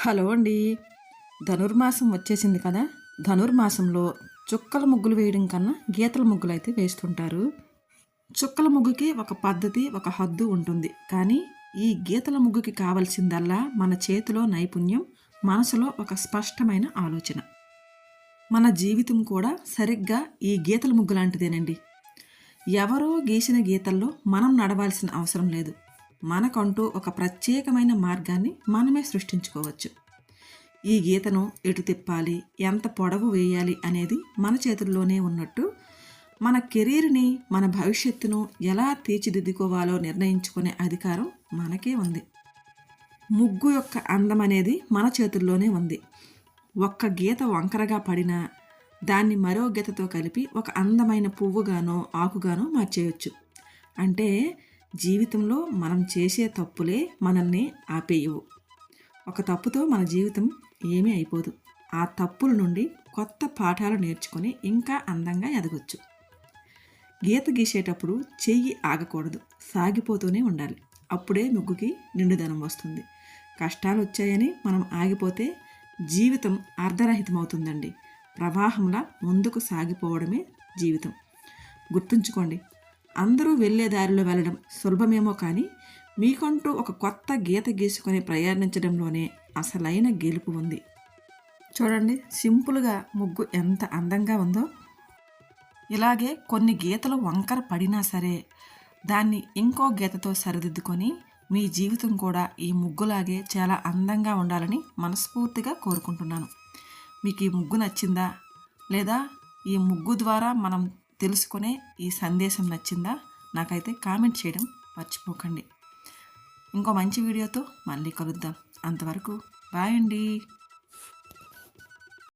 Hello అండి. ధనుర్మాసం వచ్చేసింది కదా. ధనుర్మాసంలో చుక్కల ముగ్గులు వేయడం కన్నా గీతల ముగ్గులు అయితే వేస్తుంటారు. చుక్కల ముగ్గుకి ఒక పద్ధతి ఒక హద్దు ఉంటుంది. కానీ ఈ గీతల ముగ్గుకి కావాల్సిందల్లా మన చేతిలో నైపుణ్యం మనసులో ఒక స్పష్టమైన ఆలోచన. మన జీవితం కూడా సరిగ్గా ఈ గీతల ముగ్గు లాంటిదేనండి. ఎవరో గీసిన గీతల్లో మనం నడవాల్సిన అవసరం లేదు. మనకంటూ ఒక ప్రత్యేకమైన మార్గాన్ని మనమే సృష్టించుకోవచ్చు. ఈ గీతను ఎటు తిప్పాలి ఎంత పొడవు వేయాలి అనేది మన చేతుల్లోనే ఉన్నట్టు మన కెరీర్ని మన భవిష్యత్తును ఎలా తీర్చిదిద్దుకోవాలో నిర్ణయించుకునే అధికారం మనకే ఉంది. ముగ్గు యొక్క అందం అనేది మన చేతుల్లోనే ఉంది. ఒక్క గీత వంకరగా పడినా దాన్ని మరో గీతతో కలిపి ఒక అందమైన పువ్వుగానో ఆకుగానో మార్చేయచ్చు. అంటే జీవితంలో మనం చేసే తప్పులే మనల్ని ఆపేయవు. ఒక తప్పుతో మన జీవితం ఏమీ అయిపోదు. ఆ తప్పుల నుండి కొత్త పాఠాలు నేర్చుకొని ఇంకా అందంగా ఎదగొచ్చు. గీత గీసేటప్పుడు చెయ్యి ఆగకూడదు. సాగిపోతూనే ఉండాలి. అప్పుడే ముగ్గుకి నిండుదనం వస్తుంది. కష్టాలు వచ్చాయని మనం ఆగిపోతే జీవితం అర్ధరహితమవుతుందండి. ప్రవాహంలా ముందుకు సాగిపోవడమే జీవితం. గుర్తుంచుకోండి అందరూ వెళ్ళే దారిలో వెళ్ళడం సులభమేమో కానీ మీకంటూ ఒక కొత్త గీత గీసుకొని ప్రయాణించడంలోనే అసలైన గెలుపు ఉంది. చూడండి సింపుల్గా ముగ్గు ఎంత అందంగా ఉందో. ఇలాగే కొన్ని గీతలు వంకర పడినా సరే దాన్ని ఇంకో గీతతో సరిదిద్దుకొని మీ జీవితం కూడా ఈ ముగ్గులాగే చాలా అందంగా ఉండాలని మనస్ఫూర్తిగా కోరుకుంటున్నాను. మీకు ఈ ముగ్గు నచ్చిందా? లేదా ఈ ముగ్గు ద్వారా మనం తెలుసుకునే ఈ సందేశం నచ్చిందా నాకైతే కామెంట్ చేయడం మర్చిపోకండి. ఇంకో మంచి వీడియోతో మళ్ళీ కలుద్దాం. అంతవరకు బాయ్ అండి.